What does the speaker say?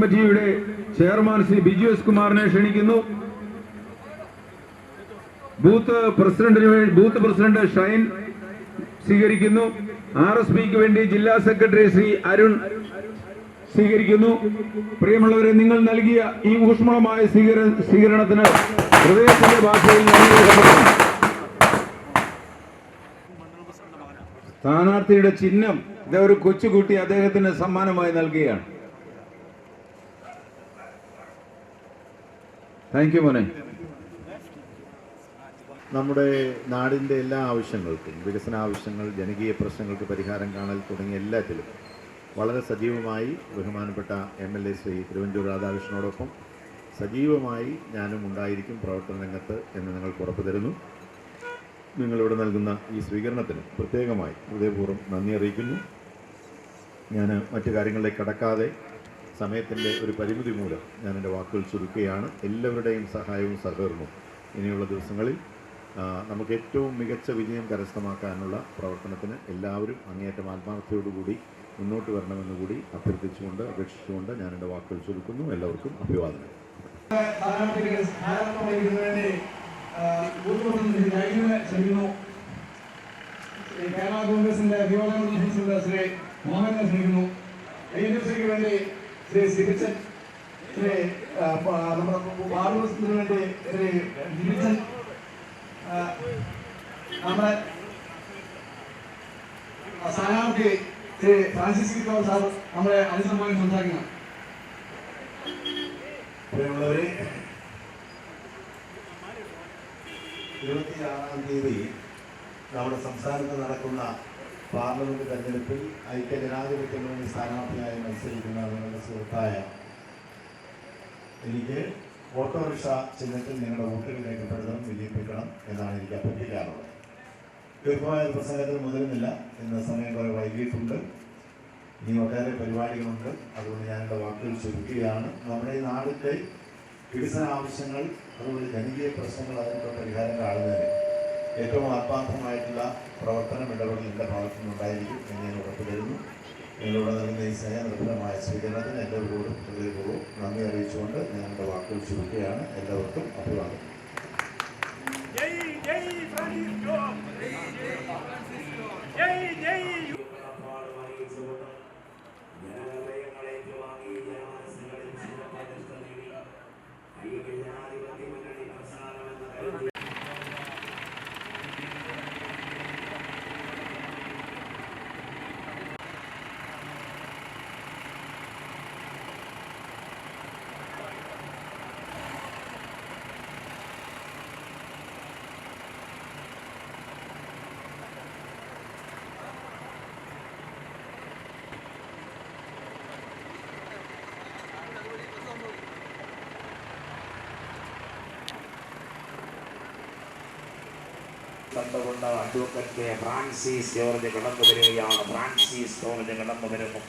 കമ്മിറ്റിയുടെ chairman Shri Biju S കുമാറിനെ ക്ഷണിക്കുന്നു. ബൂത്ത് പ്രസിഡന്റിന് വേണ്ടി ബൂത്ത് പ്രസിഡന്റ് ഷൈൻ സ്വീകരിക്കുന്നു. ആർ എസ് പിക്ക് വേണ്ടി ജില്ലാ സെക്രട്ടറി ശ്രീ അരുൺ സ്വീകരിക്കുന്നു. പ്രിയമുള്ളവരെ നിങ്ങൾ നൽകിയ ഈ ഊഷ്മളമായ സ്വീകരണത്തിന് ഹൃദയത്തിന്റെ ഭാഷയിൽ സ്ഥാനാർത്ഥിയുടെ ചിഹ്നം ഇത് ഒരു കൊച്ചുകുട്ടി അദ്ദേഹത്തിന് സമ്മാനമായി നൽകുകയാണ്. താങ്ക് യു മോനെ നമ്മുടെ നാടിന്റെ എല്ലാ ആവശ്യങ്ങൾക്കും വികസന ആവശ്യങ്ങൾ ജനകീയ പ്രശ്നങ്ങൾക്ക് പരിഹാരം കാണൽ തുടങ്ങിയ എല്ലാത്തിലും വളരെ സജീവമായി ബഹുമാനപ്പെട്ട M L A Shri Thiruvanchoor രാധാകൃഷ്ണനോടൊപ്പം സജീവമായി ഞാനും ഉണ്ടായിരിക്കും പ്രവർത്തന രംഗത്ത് എന്ന് നിങ്ങൾക്ക് ഉറപ്പു തരുന്നു. നിങ്ങളിവിടെ നൽകുന്ന ഈ സ്വീകരണത്തിന് പ്രത്യേകമായി ഹൃദയപൂർവം നന്ദി അറിയിക്കുന്നു. ഞാൻ മറ്റു കാര്യങ്ങളിലേക്ക് കടക്കാതെ സമയത്തിന്റെ ഒരു പരിമിതി മൂലം ഞാൻ എന്റെ വാക്കുകൾ ചുരുക്കുകയാണ്. എല്ലാവരുടെയും സഹായവും സഹകരണവും ഇനിയുള്ള ദിവസങ്ങളിൽ നമുക്ക് ഏറ്റവും മികച്ച വിജയം കരസ്ഥമാക്കാനുള്ള പ്രവർത്തനത്തിന് എല്ലാവരും അങ്ങേയറ്റം ആത്മാർത്ഥയോടുകൂടി മുന്നോട്ട് വരണമെന്ന് കൂടി അഭ്യർത്ഥിച്ചുകൊണ്ട് അപേക്ഷിച്ചുകൊണ്ട് ഞാൻ എന്റെ വാക്കുകൾ ചുരുക്കുന്നു. എല്ലാവർക്കും അഭിവാദനം കേരള കോൺഗ്രസിന്റെ അഭിവാദനം ശ്രീ മോഹനെ ശ്രമിക്കുന്നു വേണ്ടി ശ്രീ സിബിച്ചൻ ശ്രീ നമ്മുടെ പ്രസിഡന്റിന് വേണ്ടി ശ്രീ ജിബിച്ചൻ ആ, നമ്മുടെ സ്ഥാനാർത്ഥി ശ്രീ ഫ്രാൻസിസ് കിക്കോർ സാർ നമ്മളെ അനുസൃതമായി സംസാരിക്കണം പ്രിയമുള്ളവരെ ഇരുപത്തിയാറാം തീയതി നമ്മുടെ സംസ്ഥാനത്ത് നടക്കുന്ന പാർലമെന്റ് തെരഞ്ഞെടുപ്പിൽ ഐക്യ ജനാധിപത്യ മുന്നണി സ്ഥാനാർത്ഥിയായി മത്സരിക്കുന്ന നിങ്ങളുടെ സുഹൃത്തായ എനിക്ക് ഓട്ടോറിക്ഷ ചിഹ്നത്തിൽ നിങ്ങളുടെ വോട്ടുകൾ രേഖപ്പെടുത്തണം വിജയിപ്പിക്കണം എന്നാണ് എനിക്ക് അഭ്യർത്ഥിക്കാറുള്ളത്. ദീർഘമായ പ്രസംഗത്തിൽ മുതിരുന്നില്ല ഇന്ന് സമയം കുറെ വൈകിട്ടുണ്ട് ഇനി ഒട്ടേറെ പരിപാടികളുണ്ട്. അതുകൊണ്ട് ഞാൻ എന്റെ വാക്കുകൾ ചുരുക്കുകയാണ്. നമ്മുടെ ഈ നാടിന്റെ വികസന ആവശ്യങ്ങൾ അതുപോലെ ജനകീയ പ്രശ്നങ്ങൾ അതിനുള്ള പരിഹാരം കാണുന്നതിന് ഏറ്റവും ആത്മാർത്ഥമായിട്ടുള്ള പ്രവർത്തനം ഇടപെടൽ എന്റെ ഭാഗത്തു നിന്നുണ്ടായിരിക്കും എന്ന് ഞാൻ ഉറപ്പ് തരുന്നു നിങ്ങളോട് നൽകുന്ന ഈ സ്നേഹനിർഭരമായ സ്വീകരണത്തിന് എല്ലാവരോടും ഹൃദയപൂർവം നന്ദി അറിയിച്ചുകൊണ്ട് ഞാൻ എന്റെ വാക്കുകൾ ചുരുക്കുകയാണ്. എല്ലാവർക്കും അഭിവാദം കണ്ടുകൊണ്ട് അഡ്വക്കറ്റ് ഫ്രാൻസിസ് ജോർജ് കടന്നു വരികയാണ് ഫ്രാൻസിസ് ജോർജ് കടന്നു വരുന്നു